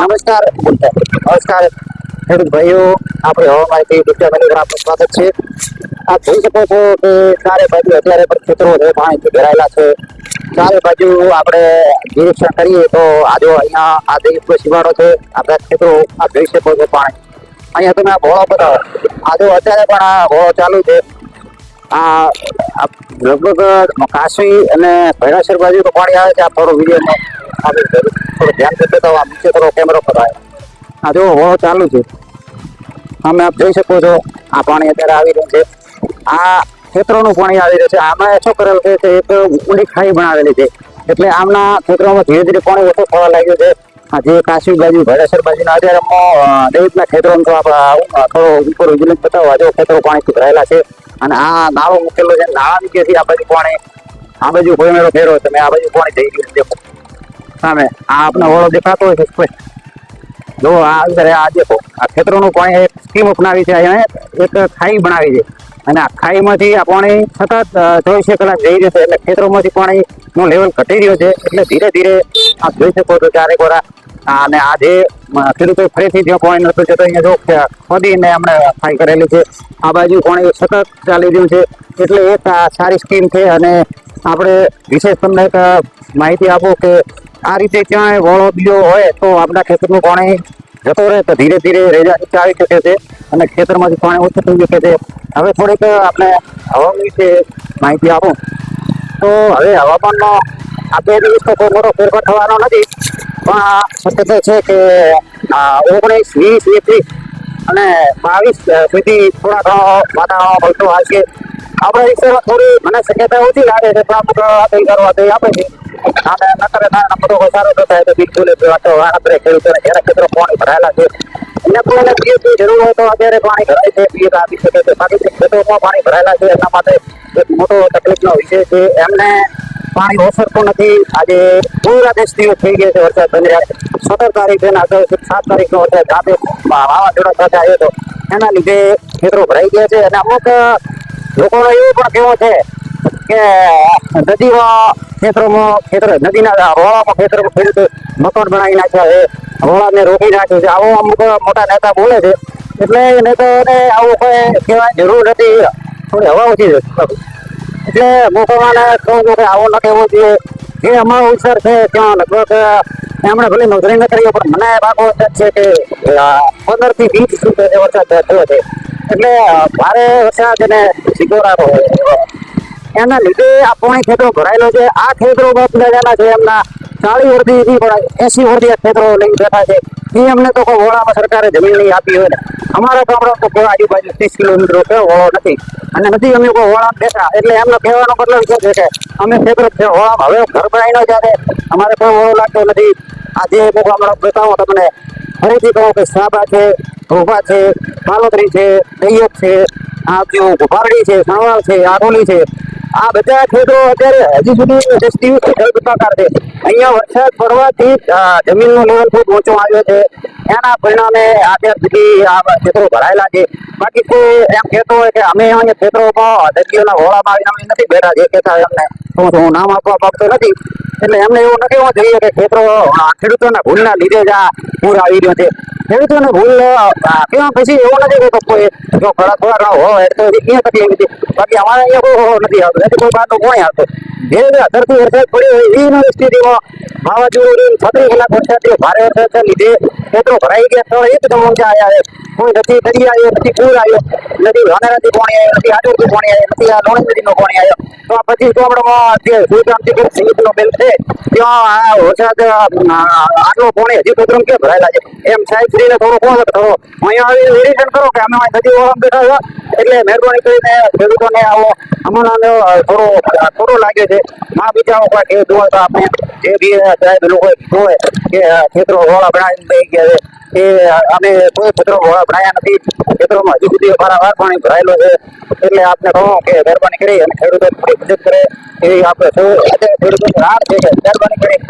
નમસ્કાર. નમસ્કાર. ખેડૂત ભાઈઓ, આપણે હવામાનથી વિદ્યામંદિર આપનું સ્વાગત છે. આપ જોઈ શકો છો કે ચારે બાજુ અત્યારે પણ ખેતરો છે, પાણીથી ભરાયેલા છે. ચારે બાજુ આપણે નિરીક્ષણ કરીએ તો આજે અહીંયા આ દેશનો સીમાડો છે, આપણા ખેતરો, આપ જોઈ શકો છો પાણી. અહીંયા તમે ભોળો બધા આજે અત્યારે પણ આ ભોળો ચાલુ છે. આ લગભગ કાશી અને ભૈરાસર બાજુ તો પાણી આવે છે. આ થોડો વીડિયો આપણે થોડું ધ્યાન દેતો તો આ નીચે થોડો કેમેરો કરાય આ જો હોળો ચાલુ છે. અમે આપ જોઈ શકો છો, આ પાણી અત્યારે આવી રહ્યું છે. આ ખેતરોનું પાણી આવી રહ્યું છે. આમાં શું કરેલ છે એક ઊંડી ખાઈ બનાવેલી છે. એટલે આમના ખેતરોમાં ધીરે ધીરે પાણી ઓછું થવા લાગ્યું છે. આ જે કાશી બાજુ ભૈરાસર બાજુના અત્યારે અમો દેવના ખેતરોમાં તો આપણે થોડો ઉપર વિજિલન્સ બતાવવા જો ખેતરો પાણીથી ભરાયેલા છે અને આ નાળો મૂકેલો છે. નાળા નીચેથી આ બાજુ પાણી, આ બાજુ કોઈ ફેરો તમે આ બાજુ પાણી જઈ ગયું દેખો. સામે આ આપણો ઓળો દેખાતો હોય છે. જો આ અંદર, આ દેખો. આ ખેતરોનું પાણી એક સ્કીમ અપનાવી છે. અહીંયા એક ખાઈ બનાવી છે. અને આ ખાઈમાંથી આ પાણી સતત ચોવીસે કલાક જઈ રહ્યું છે. એટલે ખેતરોમાંથી પાણીનું લેવલ ઘટી રહ્યો છે. એટલે ધીરે ધીરે આપ જોઈ શકો છો ચારેક કોરા અને આ જે ખેડૂતો ફરીથી જો પાણી નતું જતો અહીંયા જો ખોદીને એમણે ફાઈ કરેલી છે. આ બાજુ પાણી સતત ચાલી રહ્યું છે, એટલે એક સારી સ્કીમ છે અને આપણે વિશેષ તમને એક માહિતી આપો કે આ રીતે ક્યાંય વળો બીજો હોય તો આપણા ખેતરનું પાણી જતો રહે તો ધીરે ધીરે રેજા નીચે આવી શકે છે અને ખેતરમાંથી પાણી ઓછું થઈ શકે છે. હવે થોડીક આપણે હવામાન વિશે માહિતી આપો. તો હવે હવામાનનો આ બે દિવસ તો કોઈ મોટો ફેરફાર થવાનો નથી. પણ આ શક્યતા છે કે ઓગણીસ, વીસ, એકવીસ અને બાવીસ સુધી થોડા ઘણો વાતાવરણ પલટો આવશે. આપણા વિસ્તારમાં થોડી મને શક્યતા ઓછી લાગે છે, પણ અમુક આપણી કરવા દઈ આપે છે અને નકરે ના બધો સારો થતા તો બિલકુલ જ વાતો આપણે ખેડૂતોને જેના ખેતરો પાણી ભરાયેલા છે. એને પણ પીએચની જરૂર હોય તો અત્યારે પાણી ભરાય છે પીએચ આપી શકે છે. બાકી ખેતરોમાં પાણી ભરાયેલા છે, એના માટે એક મોટો તકલીફનો વિષય છે. એમને પાણી ઓસરતું નથી. આજે પૂરા દેશ દિવસ થઈ ગયા છે વરસાદ બની સત્તર તારીખ એના અગાઉ સાત તારીખનો વરસાદ. રાતે વાવાઝોડા સાથે આવ્યો હતો. એના લીધે ખેતરો ભરાઈ ગયા છે અને અમુક લોકોનો એવું પણ કહેવો છે કે નદીમાં ખેતરોમાં, ખેતર, નદીના રોળામાં ખેતરોમાં ખેડૂત મકાન બનાવી નાખ્યા છે. રોળાને રોકી નાખ્યું છે. આવો અમુક મોટા નેતા બોલે છે. એટલે નેતાઓને આવું કોઈ કહેવાની જરૂર નથી. થોડી હવા ઓછી એટલે મોકલવાને કહું માટે આવો ન કહેવો જોઈએ જે અમારો વિસ્તાર છે ત્યાં લગભગ એમણે ભલે નોંધણી ન કરી પણ મને પાકો છે કે પંદરથી વીસ સુધી વરસાદ થયો છે. એટલે ભારે વરસાદ અને સિકોરાનો એના લીધે આ પોણી ખેતરો ભરાયેલો છે. આ ખેતરો દાદાના છે એમના ચાલીસ વર્ષથી પણ એસી વર્ષથી ખેતરો લઈને બેઠા છે. એ અમને તો કોઈ વોળામાં સરકારે જમીન નહીં આપી હોય ને. અમારા ગામડા તો કોઈ આજુબાજુ ત્રીસ કિલોમીટર કયો વોળો નથી. અને નથી અમે કોઈ વોળા બેઠા. એટલે એમનો કહેવાનો મતલબ શું છે કે અમે ખેતર છે. વોળામાં હવે ઘર બનાવી ન જાય અમારે કોઈ વોળો લાગતો નથી. આ જે અમુક હમણાં બતાવો તમને ફરીથી કહું કે સાબા છે ઘોભા છે કાલોતરી છે દૈયક છે, આ કયું ઘોભારડી છે સણવાલ છે આરોલી છે આ બધા ખેડો અત્યારે હજી સુધી દસ દિવસથી જળબંબાકાર છે. અહીંયા વરસાદ પડવાથી જમીનનો લેવલ ખૂબ ઊંચો આવ્યો છે. એના પરિણામે અત્યાર સુધી આ ખેતરો ભરાયેલા છે. બાકી કોઈ એમ કહેતો હોય કે અમે અહીંયા ખેતરોમાં દરિયોના હોળામાં આવીને અમે નથી બેઠા, જે કહેતા એમને તો હું નામ આપવા માંગતો નથી. એટલે એમને એવું નથી હોવા જોઈએ કે આ ખેડૂતોના ભૂલના લીધે જ આ પૂર આવી રહ્યો છે. ખેડૂતોને ભૂલ કેવા પછી એવું નથી કે કોઈ જો ખરા થોડા ઘણા હોય તો અહીંયા તકલીફ નથી બાકી અમારે અહીંયા કોઈ હોવો નથી આવતો. નથી કોઈ બહારનું કોઈ આવતો. જે ધરતી વરસાદ પડ્યો હોય, એવી સ્થિતિમાં વાવાઝોડું છત્રીસ કલાક વરસાદ ભારે વરસાદના લીધે ખેતરો ભરાઈ ગયા. તો એકદમ ઊંચા આવ્યા કોઈ નથી નદી આવ્યો, નથી પૂર આવ્યો, નથી વાનરાથી પાણી આવ્યો, નથી આડોથી પાણી આવ્યો, નથી આ લોણી નદીનો પાણી આવ્યો. તો આ પછી ગામડામાં જે સુલતાનથી કરી સંગીતનો બેલ છે, ત્યાં વરસાદ આટલો પાણી હજી કોતરમ કેમ ભરાયેલા છે. એમ સાહેબ શ્રીને થોડો કોણ થોડો અહીંયા આવી નિરીક્ષણ કરો કે અમે નદી ઓળમ બેઠા છો? એટલે મહેરબાની કરીને ખેડૂતોને આવો. અમને થોડો થોડો લાગે છે. આ બીજા કોઈ ખેડૂત હોય તો આપણે જે બી, સાહેબ, લોકો હોય કે ખેતરો વાળા બનાવીને બે ગયા છે. એ અમે કોઈ ખેતરો હોળા નથી. ખેતરોમાં હજુ સુધી અમારા વાર પાણી ભરાયેલો છે. એટલે આપને કહું કે મહેરબાની કરી અને ખેડૂતો થોડી મદદ કરે એવી આપણે સૌ ખેડૂતોની રાહ છે. કે મહેરબાની કરી.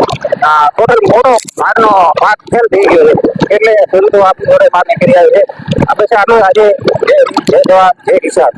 ટોટલ મોટો ભારનો પાક ફેલ થઈ ગયો છે. એટલે ખેડૂતો આપણી જોડે માગણી કરી આવે છે. આ પછી આજે જય જવાન જય કિસાન.